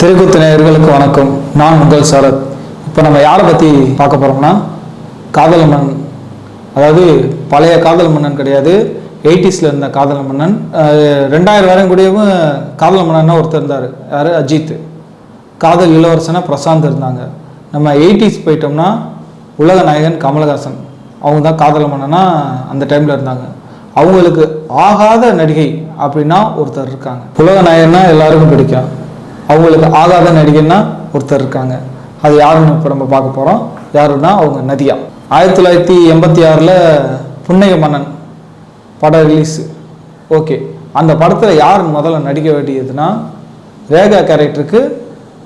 திருக்குத்து நேயர்களுக்கு வணக்கம். நான் உங்கள் சரத். இப்போ நம்ம யாரை பற்றி பார்க்க போகிறோம்னா காதல் மன்னன். அதாவது பழைய காதல் மன்னன் கிடையாது. எயிட்டிஸில் இருந்த காதல் மன்னன். ரெண்டாயிரம் வரையும் கூடயும் காதல் மன்னன்னா ஒருத்தர் இருந்தார். யார்? அஜித். காதல் இளவரசனாக பிரசாந்த் இருந்தாங்க. நம்ம எயிட்டிஸ் போயிட்டோம்னா உலக நாயகன் கமலஹாசன். அவங்க தான் காதல் மன்னனா அந்த டைமில் இருந்தாங்க. அவங்களுக்கு ஆகாத நடிகை அப்படின்னா ஒருத்தர் இருக்காங்க. உலக நாயகன்னா எல்லாருக்கும் பிடிக்கும். அவங்களுக்கு ஆகாத நடிகைன்னா ஒருத்தர் இருக்காங்க. அது யாருன்னு இப்போ நம்ம பார்க்க போகிறோம் யாருன்னா அவங்க நதியா. ஆயிரத்தி தொள்ளாயிரத்தி எண்பத்தி ஆறில் புன்னைய மன்னன் படம் ரிலீஸ் ஓகே அந்த படத்தில் யார் முதல்ல நடிக்க வேண்டியதுன்னா ரேகா கேரக்டருக்கு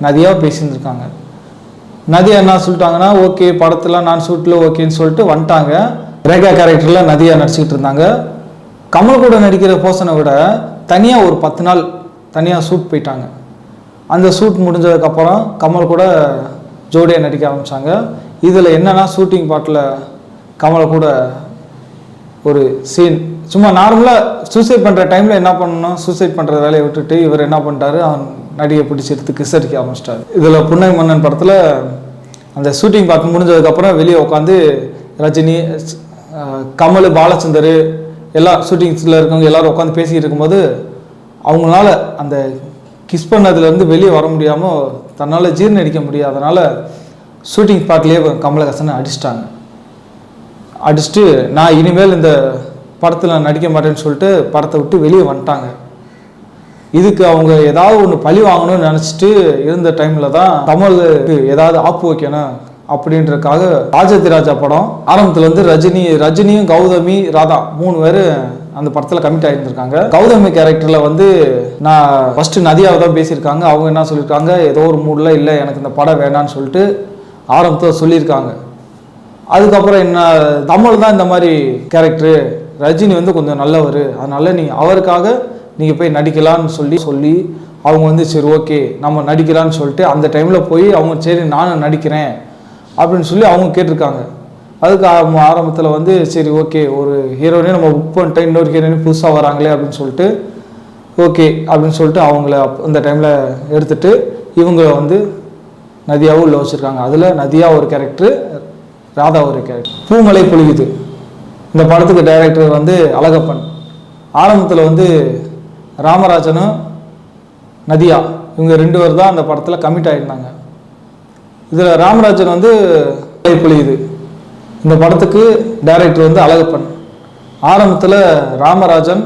நதியாக பேசியிருந்துருக்காங்க. நதியா என்ன சொல்லிட்டாங்கன்னா ஓகே படத்தில் நான் ஷூட்டில் ஓகேன்னு சொல்லிட்டு வந்துட்டாங்க. ரேகா கேரக்டரில் நதியாக நடிச்சுக்கிட்டு இருந்தாங்க. கமல் கூட நடிக்கிற போர்ஷனை விட தனியாக ஒரு பத்து நாள் தனியாக ஷூட் போயிட்டாங்க. அந்த ஷூட் முடிஞ்சதுக்கப்புறம் கமல் கூட ஜோடியாக நடிக்க ஆரம்பித்தாங்க இதில் என்னன்னா ஷூட்டிங் பாட்டில் கமலை கூட ஒரு சீன் சும்மா நார்மலாக சூசைட் பண்ணுற டைமில் என்ன பண்ணணும்? சூசைட் பண்ணுற வேலையை விட்டுட்டு இவர் என்ன பண்ணிட்டாரு? அவன் நடிகை பிடிச்சி எடுத்து கிஸ் அடிக்க ஆரம்பிச்சிட்டாரு. இதில் புன்னகை மன்னன் படத்தில் அந்த ஷூட்டிங் பார்த்து முடிஞ்சதுக்கப்புறம் வெளியே உட்காந்து ரஜினி கமல் பாலச்சந்தர் எல்லா ஷூட்டிங்ஸில் இருக்கவங்க எல்லாரும் உட்காந்து பேசிக்கிட்டு இருக்கும்போது அவங்களால அந்த கிஸ் பண்ணதுலேருந்து வெளியே வர முடியாமல் தன்னால் ஜீர்ணடிக்க முடியாதனால ஷூட்டிங் ஸ்பாட்லேயே கமலஹாசனை அடிச்சிட்டாங்க. அடிச்சுட்டு நான் இனிமேல் இந்த படத்தில் நடிக்க மாட்டேன்னு சொல்லிட்டு படத்தை விட்டு வெளியே வந்துட்டாங்க. இதுக்கு அவங்க ஏதாவது ஒன்று பழி வாங்கணும்னு நினச்சிட்டு இருந்த டைமில் தான் கமலுக்கு ஏதாவது ஆப்பு வைக்கணும் அப்படின்றதுக்காக ராஜதிராஜா படம் ஆரம்பத்தில் வந்து ரஜினி ரஜினியும் கௌதமி ராதா மூணு பேர் அந்த படத்தில் கமிட் ஆகியிருந்திருக்காங்க கௌதமி கேரக்டரில் வந்து நான் ஃபஸ்ட்டு நதியாவை தான் பேசியிருக்காங்க. அவங்க என்ன சொல்லியிருக்காங்க? ஏதோ ஒரு மூடில் இல்லை எனக்கு இந்த படம் வேணான்னு சொல்லிட்டு ஆரம்பத்தில் சொல்லியிருக்காங்க. அதுக்கப்புறம் என்ன தமிழ் தான் இந்த மாதிரி கேரக்டரு ரஜினி வந்து கொஞ்சம் நல்லவர். அதனால நீங்கள் அவருக்காக நீங்கள் போய் நடிக்கலான்னு சொல்லி சொல்லி அவங்க வந்து சரி ஓகே நம்ம நடிக்கலான்னு சொல்லிட்டு அந்த டைமில் போய் அவங்க சரி நானும் நடிக்கிறேன். அப்படின்னு சொல்லி அவங்க கேட்டிருக்காங்க. அதுக்கு ஆரம்பத்தில் வந்து சரி ஓகே ஒரு ஹீரோயினே நம்ம புக் பண்ணிட்டோம் இன்னொரு ஹீரோயின் புதுசாக வராங்களே அப்படின்னு சொல்லிட்டு ஓகே அப்படின்னு சொல்லிட்டு அவங்கள அந்த டைமில் எடுத்துட்டு இவங்க வந்து நதியாவும் உள்ள வச்சுருக்காங்க. அதில் நதியா ஒரு கேரக்டரு ராதா ஒரு கேரக்டர் பூமலை பொழியுது. இந்த படத்துக்கு டைரக்டர் வந்து அழகப்பன். ஆரம்பத்தில் வந்து ராமராஜனும் நதியா இவங்க ரெண்டு பேர் தான் அந்த படத்தில் கமிட் ஆகியிருந்தாங்க இதில் ராமராஜன் வந்து பூமலை பொழியுது இந்த படத்துக்கு டைரக்டர் வந்து அழகப்பன். ஆரம்பத்தில் ராமராஜன்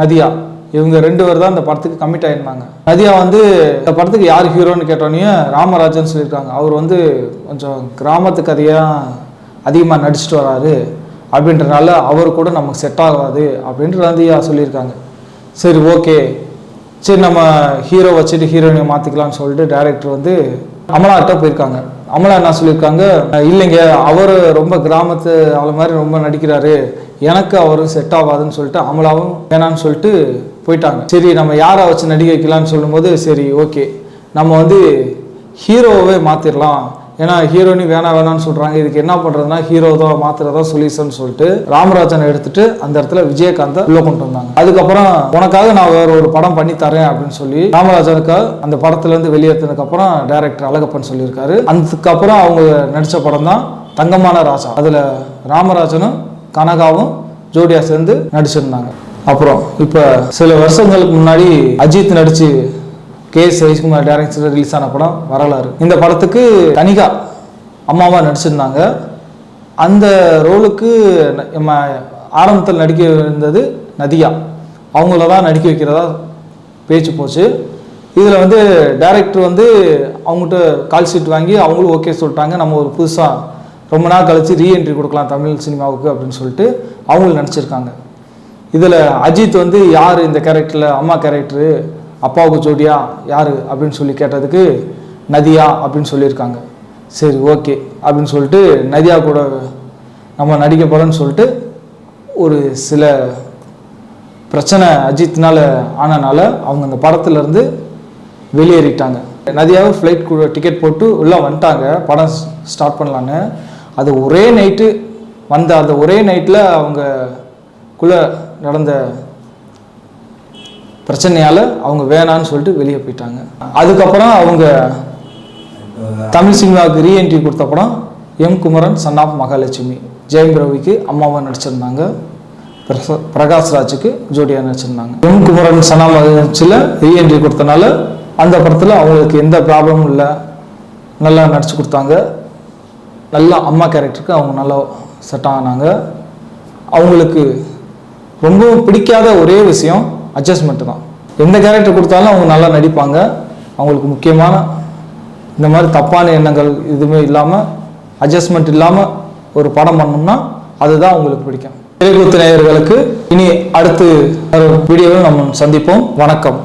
நதியா. இவங்க ரெண்டு பேர் தான் இந்த படத்துக்கு கமிட் ஆயிருந்தாங்க. நதியா வந்து இந்த படத்துக்கு யார் ஹீரோன்னு கேட்டோன்னே ராமராஜன் சொல்லியிருக்காங்க. அவர் வந்து கொஞ்சம் கிராமத்து கதையாக அதிகமாக நடிச்சிட்டு வராரு அப்படின்றனால அவர் கூட நமக்கு செட் ஆகாது அப்படின்ற நதியா சொல்லியிருக்காங்க. சரி ஓகே சரி நம்ம ஹீரோ வச்சுட்டு ஹீரோயினை மாற்றிக்கலாம்னு சொல்லிட்டு டைரக்டர் வந்து அமலாட்ட போயிருக்காங்க. அமலா என்ன சொல்லியிருக்காங்க? இல்லைங்க அவர் ரொம்ப கிராமத்து அவளை மாதிரி ரொம்ப நடிக்கிறாரு. எனக்கு அவரும் செட் ஆகாதுன்னு சொல்லிட்டு அமலாவும் வேணான்னு சொல்லிட்டு போயிட்டாங்க. சரி நம்ம யாரை வச்சு நடிக்க வைக்கலாம்னு சொல்லும்போது சரி ஓகே. நம்ம வந்து ஹீரோவே மாற்றிடலாம் ஏன்னா ஹீரோனி வேணாம் வேணாம்னு சொல்கிறாங்க இதுக்கு என்ன பண்ணுறதுனா ஹீரோ தான் மாற்றுறதா சொல்யூஷன் சொல்லிட்டு ராமராஜனை எடுத்துட்டு அந்த இடத்துல விஜயகாந்தை உள்ள கொண்டு வந்தாங்க. அதுக்கப்புறம் உனக்காக நான் வேற ஒரு படம் பண்ணி தரேன் அப்படின்னு சொல்லி ராமராஜனுக்கு அந்த படத்துலேருந்து வெளியேற்றினதுக்கு அப்புறம் டைரக்டர் அழகப்பன் சொல்லியிருக்காரு. அதுக்கப்புறம் அவங்க நடித்த படம் தான் தங்கமான ராஜா. அதில் ராமராஜனும் கனகாவும் ஜோடியா சேர்ந்து நடிச்சிருந்தாங்க. அப்புறம் இப்போ சில வருஷங்களுக்கு முன்னாடி அஜித் நடிச்சு K S Ravikumar director release ஆன படம் வரலாறு. இந்த படத்துக்கு கனிகா அம்மாவா நடிச்சிருந்தாங்க. அந்த ரோலுக்கு நம்ம ஆரம்பத்தில் நடிக்க இருந்தது நதியா அவங்கள தான் நடிக்க வைக்கிறதா பேச்சு போச்சு. இதில் வந்து டேரக்டர் வந்து அவங்ககிட்ட கால் ஷீட் வாங்கி அவங்களும் ஓகே சொல்லிட்டாங்க. நம்ம ஒரு புதுசாக ரொம்ப நாள் கழித்து ரீஎன்ட்ரி கொடுக்கலாம் தமிழ் சினிமாவுக்கு அப்படின்னு சொல்லிட்டு அவங்களும் நடிச்சிருக்காங்க. இதில் அஜித் வந்து யார் இந்த கேரக்டரில் அம்மா கேரக்டரு அப்பாவுக்கு ஜோடியா யார் அப்படின்னு சொல்லி கேட்டதுக்கு நதியா அப்படின்னு சொல்லியிருக்காங்க. சரி ஓகே அப்படின்னு சொல்லிட்டு நதியா கூட நம்ம நடிக்க போகிறோன்னு சொல்லிட்டு ஒரு சில பிரச்சனை அஜித்னால ஆனனால அவங்க அந்த படத்துலேருந்து வெளியேறிட்டாங்க. நதியாவை ஃப்ளைட் கூட டிக்கெட் போட்டு உள்ளே வந்துட்டாங்க. படம் ஸ்டார்ட் பண்ணலான்னு. அது ஒரே நைட்டு வந்த அந்த ஒரே நைட்டில் அவங்க நடந்த பிரச்சனையால் அவங்க வேணான்னு சொல்லிட்டு வெளியே போயிட்டாங்க. அதுக்கப்புறம் அவங்க தமிழ் சினிமாவுக்கு ரீஎன்ட்ரி கொடுத்த படம் M Kumaran son of Mahalakshmi. Jayam ரவிக்கு அம்மாவை நடிச்சிருந்தாங்க. பிரகாஷ் ராஜுக்கு ஜோடியாக நடிச்சிருந்தாங்க. எம் குமரன் சன் ஆஃப் மகாலட்சுமியில் ரீஎன்ட்ரி கொடுத்தனால அந்த படத்தில் அவங்களுக்கு எந்த ப்ராப்ளமும் இல்லை. நல்லா நடிச்சு கொடுத்தாங்க. நல்லா அம்மா கேரக்டருக்கு அவங்க நல்லா செட் ஆனாங்க. அவங்களுக்கு ரொம்ப பிடிக்காத ஒரே விஷயம் அட்ஜஸ்ட்மெண்ட்டு தான். எந்த கேரக்டர் கொடுத்தாலும் அவங்க நல்லா நடிப்பாங்க. அவங்களுக்கு முக்கியமான இந்த மாதிரி தப்பான எண்ணங்கள் எதுவுமே இல்லாமல் அட்ஜஸ்ட்மெண்ட் இல்லாமல் ஒரு படம் பண்ணோம்னா அதுதான் அவங்களுக்கு பிடிக்கும். திரைக்குத்து நேயர்களுக்கு இனி அடுத்து வீடியோவில் நம்ம சந்திப்போம். வணக்கம்.